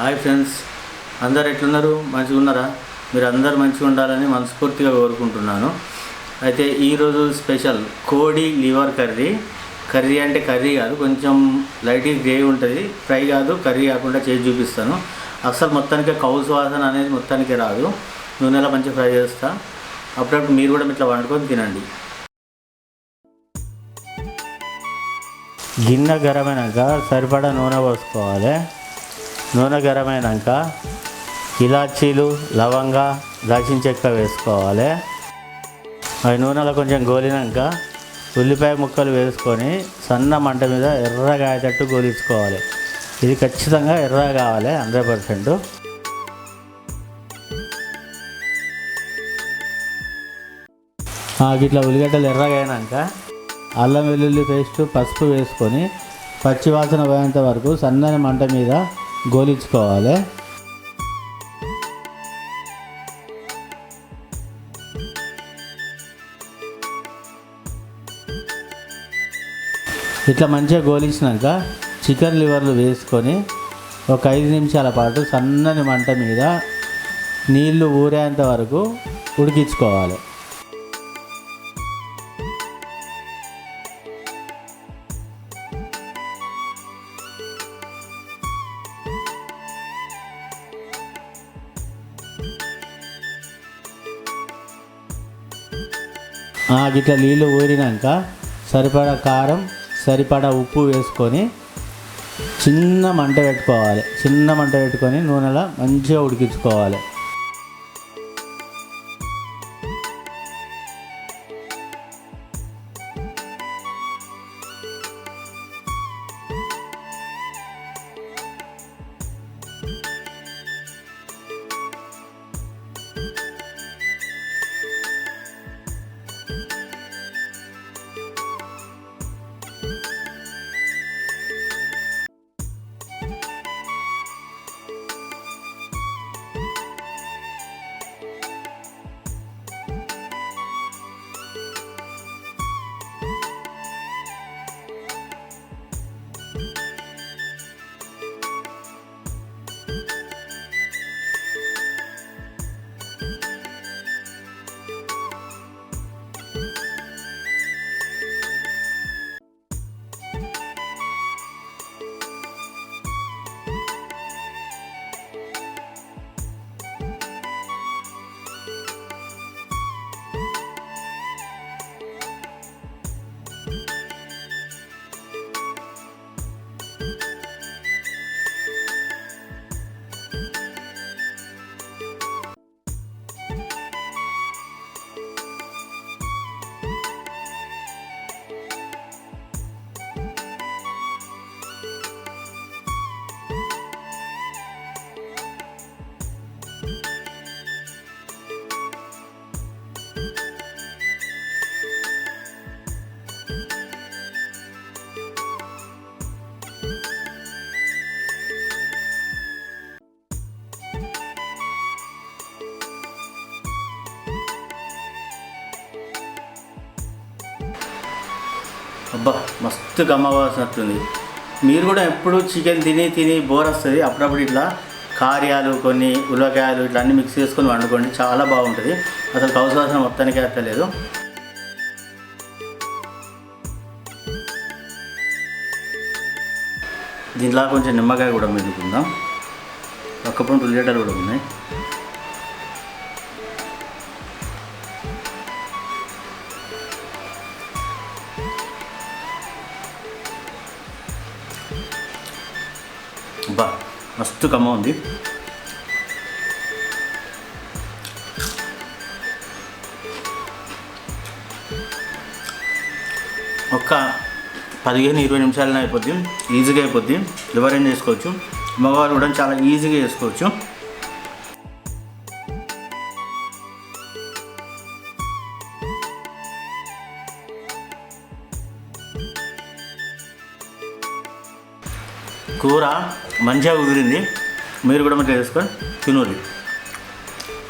Hi friends. అందరు ఎట్లున్నారు? మంచిగా ఉన్నారా? మీరు అందరు మంచిగా ఉండాలని మనస్ఫూర్తిగా కోరుకుంటున్నాను. అయితే ఈరోజు స్పెషల్ కోడి లివర్ కర్రీ. కర్రీ అంటే కర్రీ కాదు కొంచెం లైట్గా గ్రేవీ ఉంటుంది. ఫ్రై కాదు కర్రీ కాకుండా చేసి చూపిస్తాను. అసలు మొత్తానికి కౌస్ వాసన అనేది మొత్తానికి రాదు. నూనెలో మంచిగా ఫ్రై చేస్తా. అప్పుడప్పుడు మీరు కూడా ఇట్లా వండుకొని తినండి. గిన్నె గరమైనాక సరిపడా నూనె పోసుకోవాలి. నూనె గరమైనాక ఇలాచీలు లవంగ దాచిన చెక్క వేసుకోవాలి. అవి నూనెలో కొంచెం గోలినాక ఉల్లిపాయ ముక్కలు వేసుకొని సన్న మంట మీద ఎర్రగా అయ్యేటట్టు గోలించుకోవాలి. ఇది ఖచ్చితంగా ఎర్ర కావాలి హండ్రెడ్ పర్సెంట్. ఇట్లా ఉల్లిగడ్డలు ఎర్రగా అయినాక అల్లం వెల్లుల్లి పేస్ట్ పసుపు వేసుకొని పచ్చి వాసన పోయేంత వరకు సన్నని మంట మీద గోలించుకోవాలి. ఇట్లా మంచిగా గోలించినాక చికెన్ లివర్లు వేసుకొని ఒక ఐదు నిమిషాల పాటు సన్నని మంట మీద నీళ్ళు ఊరేంత వరకు ఉడికించుకోవాలి. ఆ, గిట్ల నీళ్ళు ఊరినాక సరిపడా కారం సరిపడా ఉప్పు వేసుకొని చిన్న మంట పెట్టుకోవాలి. చిన్న మంట పెట్టుకొని నూనెలో మంచిగా ఉడికించుకోవాలి. అబ్బా మస్తు గమ్మవాసినట్టుంది మీరు కూడా ఎప్పుడు చికెన్ తిని తిని బోర్ వస్తుంది. అప్పుడప్పుడు ఇట్లా కార్యాలు కొన్ని ఉల్లకాయలు ఇట్లా అన్ని మిక్స్ చేసుకొని వండుకోండి. చాలా బాగుంటుంది. అసలు కౌసవాసన మొత్తానికి అట్టలేదు దీంట్లో కొంచెం నిమ్మకాయ కూడా మెదుకుందాం ఒక్కప్పుడు ఉల్లిగడ్డలు కూడా ఉన్నాయి. బా మస్తు కమ్మ ఉంది. ఒక్క పదిహేను ఇరవై నిమిషాలనే అయిపోద్ది. ఈజీగా అయిపోద్ది. ఎవరైనా చేసుకోవచ్చు? మగవారు కూడా చాలా ఈజీగా చేసుకోవచ్చు. కూర మంచిగా కుదిరింది. మీరు కూడా మంచిగా చేసుకొని తినూరి.